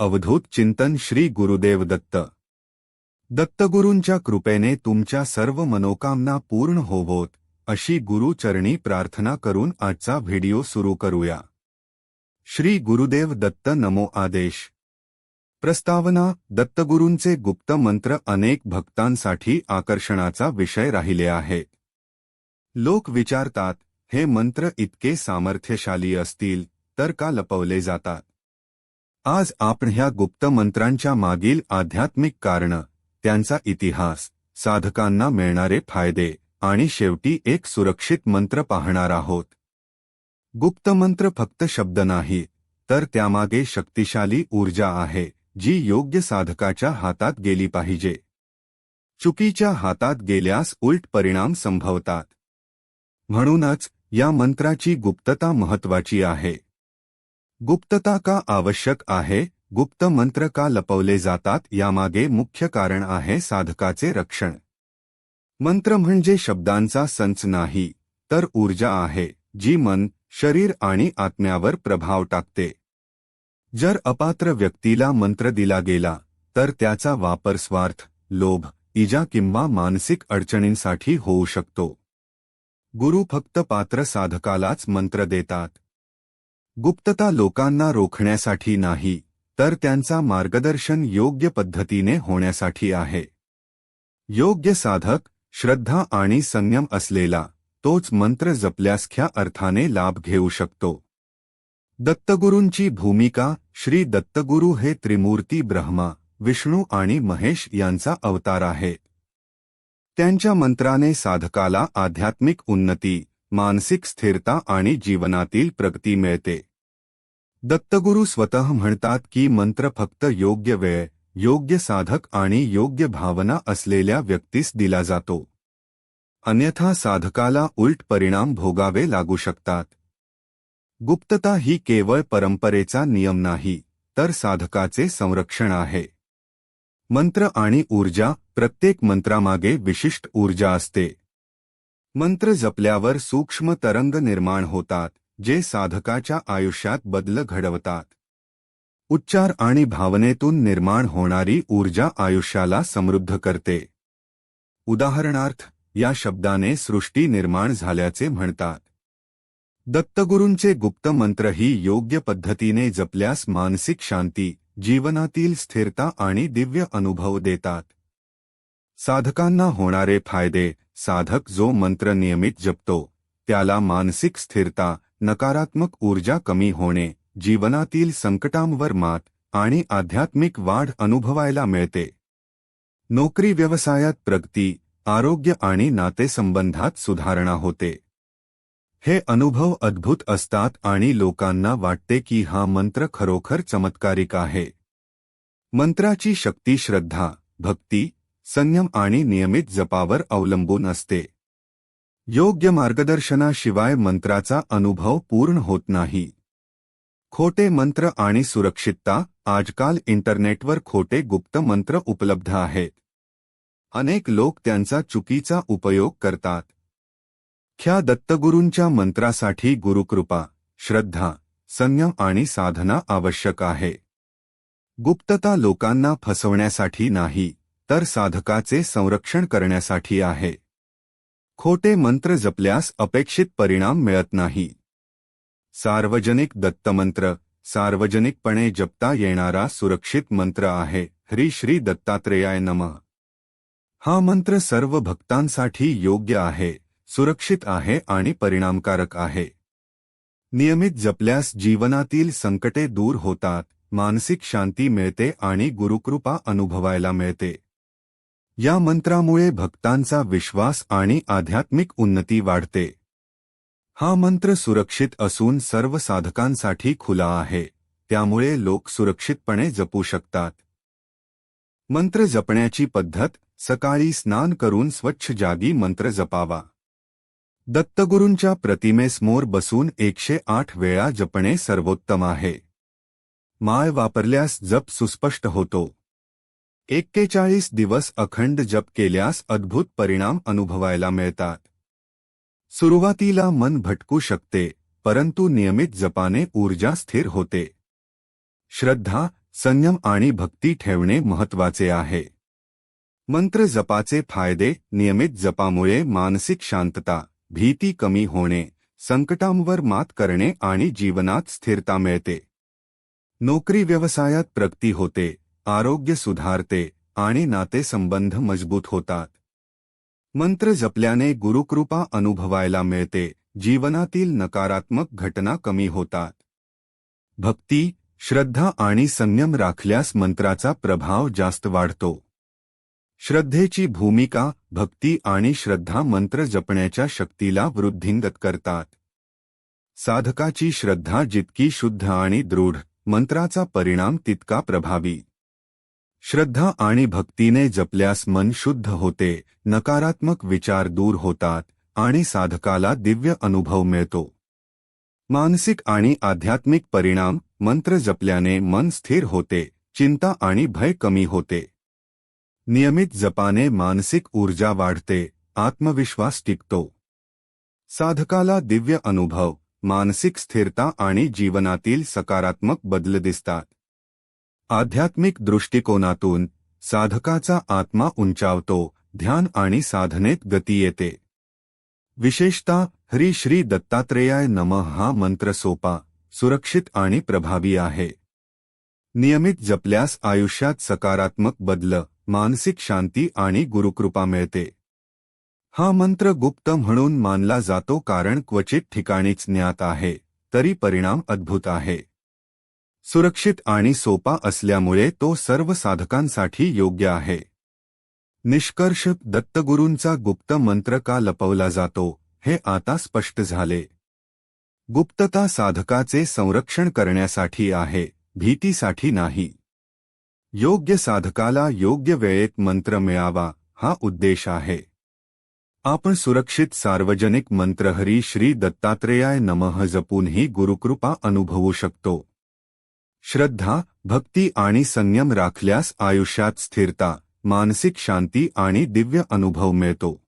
अवधूत चिंतन श्री गुरुदेव दत्त. दत्तगुरूंच्या कृपेने तुमच्या सर्व मनोकामना पूर्ण होवोत अशी गुरुचरणी प्रार्थना करून आजचा व्हिडिओ सुरू करूया. श्री गुरुदेव दत्त नमो आदेश. प्रस्तावना दत्तगुरूंचे गुप्त मंत्र अनेक भक्तांसाठी आकर्षणाचा विषय राहिले आहेत लोक विचारतात हे मंत्र इतके सामर्थ्यशाली असतील तर का लपवले जातात? आज आपण ह्या गुप्त मंत्रांच्या मागील आध्यात्मिक कारण त्यांचा इतिहास साधकांना मिळणारे फायदे आणि शेवटी एक सुरक्षित मंत्र पाहणार आहोत. गुप्त मंत्र फक्त शब्द नाही तर त्यामागे शक्तिशाली ऊर्जा आहे जी योग्य साधकाच्या हातात गेली पाहिजे. चुकीच्या हातात गेल्यास उलट परिणाम संभवतात. म्हणूनच या मंत्राची गुप्तता महत्वाची आहे. गुप्तता का आवश्यक आहे? गुप्त मंत्र का लपवले जातात? यामागे मुख्य कारण आहे साधकाचे रक्षण. मंत्र म्हणजे शब्दांचा संच नाही तर ऊर्जा आहे जी मन शरीर आणि आत्म्यावर प्रभाव टाकते. जर अपात्र व्यक्तीला मंत्र दिला गेला तर त्याचा वापर स्वार्थ लोभ इजा किंवा मानसिक अडचणींसाठी होऊ शकतो. गुरु फक्त पात्र साधकालाच मंत्र देतात गुप्तता लोकांना रोखण्यासाठी नाही तर त्यांचा मार्गदर्शन योग्य पद्धतीने होण्यासाठी आहे. योग्य साधक श्रद्धा आणि संयम असलेला तोच मंत्र जपल्यासख्या अर्थाने लाभ घेऊ शकतो. दत्तगुरूंची भूमिका श्री दत्तगुरू हे त्रिमूर्ती ब्रह्मा विष्णू आणि महेश यांचा अवतार आहे. त्यांच्या मंत्राने साधकाला आध्यात्मिक उन्नती मानसिक स्थिरता आणि जीवनातील प्रगती मिळते. दत्तगुरू स्वतः म्हणतात की मंत्र फक्त योग्य वेळ योग्य साधक आणि योग्य भावना असलेल्या व्यक्तीस दिला जातो. अन्यथा साधकाला उलट परिणाम भोगावे लागू शकतात. गुप्तता ही केवळ परंपरेचा नियम नाही तर साधकाचे संरक्षण आहे. मंत्र आणि ऊर्जा प्रत्येक मंत्रामागे विशिष्ट ऊर्जा असते. मंत्र जपल्यावर सूक्ष्म तरंग निर्माण होतात जे साधकाच्या आयुष्यात बदल घडवतात. उच्चार आणि भावनेतून निर्माण होणारी ऊर्जा आयुष्याला समृद्ध करते. उदाहरणार्थ या शब्दाने सृष्टी निर्माण झाल्याचे म्हणतात. दत्तगुरूंचे गुप्त मंत्रही योग्य पद्धतीने जपल्यास मानसिक शांती जीवनातील स्थिरता आणि दिव्य अनुभव देतात. साधकांना होणारे फायदे साधक जो मंत्र नियमित जपतो, त्याला मानसिक स्थिरता, नकारात्मक ऊर्जा कमी होणे, जीवनातील संकटांवर मात आणि आध्यात्मिक वाढ अनुभवायला मिळते. नोकरी व्यवसायात प्रगती, आरोग्य आणि नातेसंबंधात सुधारणा होते. हे अनुभव अद्भुत असतात आणि लोकांना वाटते की हा मंत्र खरोखर चमत्कारिक आहे. मंत्राची शक्ती, श्रद्धा, भक्ती संयम आणि नियमित जपावर अवलंबून असते. योग्य मार्गदर्शनाशिवाय मंत्राचा अनुभव पूर्ण होत नाही. खोटे मंत्र आणि सुरक्षितता आजकाल इंटरनेटवर खोटे गुप्त मंत्र उपलब्ध आहेत. अनेक लोक त्यांचा चुकीचा उपयोग करतात. ख्या दत्तगुरूंच्या मंत्रासाठी गुरुकृपा श्रद्धा संयम आणि साधना आवश्यक आहे. गुप्तता लोकांना फसवण्यासाठी नाही. तर साधकाचे संरक्षण करण्यासाठी आहे. खोटे मंत्र जपल्यास अपेक्षित परिणाम मिळत नाही. सार्वजनिक दत्तमंत्र सार्वजनिकपणे जपता येणारा सुरक्षित मंत्र आहे ह्री श्री दत्तात्रेयाय नमः. हा मंत्र सर्व भक्तांसाठी योग्य आहे सुरक्षित आहे आणि परिणामकारक आहे. नियमित जपल्यास जीवनातील संकटे दूर होतात मानसिक शांती मिळते आणि गुरुकृपा अनुभवायला मिळते. या मंत्रामुळे भक्तांचा विश्वास आणि आध्यात्मिक उन्नती वाढते. हा मंत्र सुरक्षित असून सर्व साधकांसाठी खुला आहे त्यामुळे लोक सुरक्षितपणे जपू शकतात. मंत्र जपण्याची पद्धत सकाळी स्नान करून स्वच्छ जागी मंत्र जपावा. दत्तगुरूंच्या प्रतिमेसमोर बसून एकशे आठ वेळा जपणे सर्वोत्तम आहे. माय वापरल्यास जप सुस्पष्ट होतो. एक्केचाळीस दिवस अखंड जप केल्यास अद्भुत परिणाम अनुभवायला मिळतात. सुरुवातीला मन भटकू शकते परंतु नियमित जपाने ऊर्जा स्थिर होते. श्रद्धा संयम आणि भक्ती ठेवणे महत्त्वाचे आहे. मंत्र जपाचे फायदे नियमित जपामुळे मानसिक शांतता भीती कमी होणे संकटांवर मात करणे आणि जीवनात स्थिरता मिळते. नोकरी व्यवसायात प्रगती होते आरोग्य सुधारते आणि नातेसंबंध मजबूत होतात. मंत्र जपल्याने गुरुकृपा अनुभवायला मिळते जीवनातील नकारात्मक घटना कमी होतात. भक्ती श्रद्धा आणि संयम राखल्यास मंत्राचा प्रभाव जास्त वाढतो. श्रद्धेची भूमिका भक्ती आणि श्रद्धा मंत्र जपण्याच्या शक्तीला वृद्धिंगत करतात. साधकाची श्रद्धा जितकी शुद्ध आणि दृढ मंत्राचा परिणाम तितका प्रभावी. श्रद्धा आणि भक्तीने जपल्यास मन शुद्ध होते नकारात्मक विचार दूर होतात आणि साधकाला दिव्य अनुभव मिळतो. मानसिक आणि आध्यात्मिक परिणाम मंत्र जपल्याने मन स्थिर होते चिंता आणि भय कमी होते. नियमित जपाने मानसिक ऊर्जा वाढते आत्मविश्वास टिकतो. साधकाला दिव्य अनुभव मानसिक स्थिरता आणि जीवनातील सकारात्मक बदल दिसतात. आध्यात्मिक दृष्टिकोनातून साधकाचा आत्मा उंचावतो ध्यान आणि साधनेत गती येते. विशेषतः हरी श्री दत्तात्रेयाय नमः हा मंत्र सोपा सुरक्षित आणि प्रभावी आहे. नियमित जपल्यास आयुष्यात सकारात्मक बदल मानसिक शांती आणि गुरुकृपा मिळते. हा मंत्र गुप्त म्हणून मानला जातो कारण क्वचित ठिकाणीच ज्ञात आहे तरी परिणाम अद्भुत आहे. सुरक्षित आणि सोपा असल्यामुळे तो सर्व साधकांसाठी योग्य आहे. निष्कर्ष दत्तगुरूंचा गुप्त मंत्र का लपवला जातो हे आता स्पष्ट झाले. गुप्तता साधकाचे संरक्षण करण्यासाठी आहे भीतीसाठी नाही. योग्य साधकाला योग्य वेळेत मंत्र मिळावा हा उद्देश आहे. आपण सुरक्षित सार्वजनिक मंत्रहरी श्री दत्तात्रेयाय नमः जपूनही गुरुकृपा अनुभवू शकतो. श्रद्धा भक्ती आणि संयम राखल्यास आयुष्यात स्थिरता मानसिक शांती आणि दिव्य अनुभव मिळतो.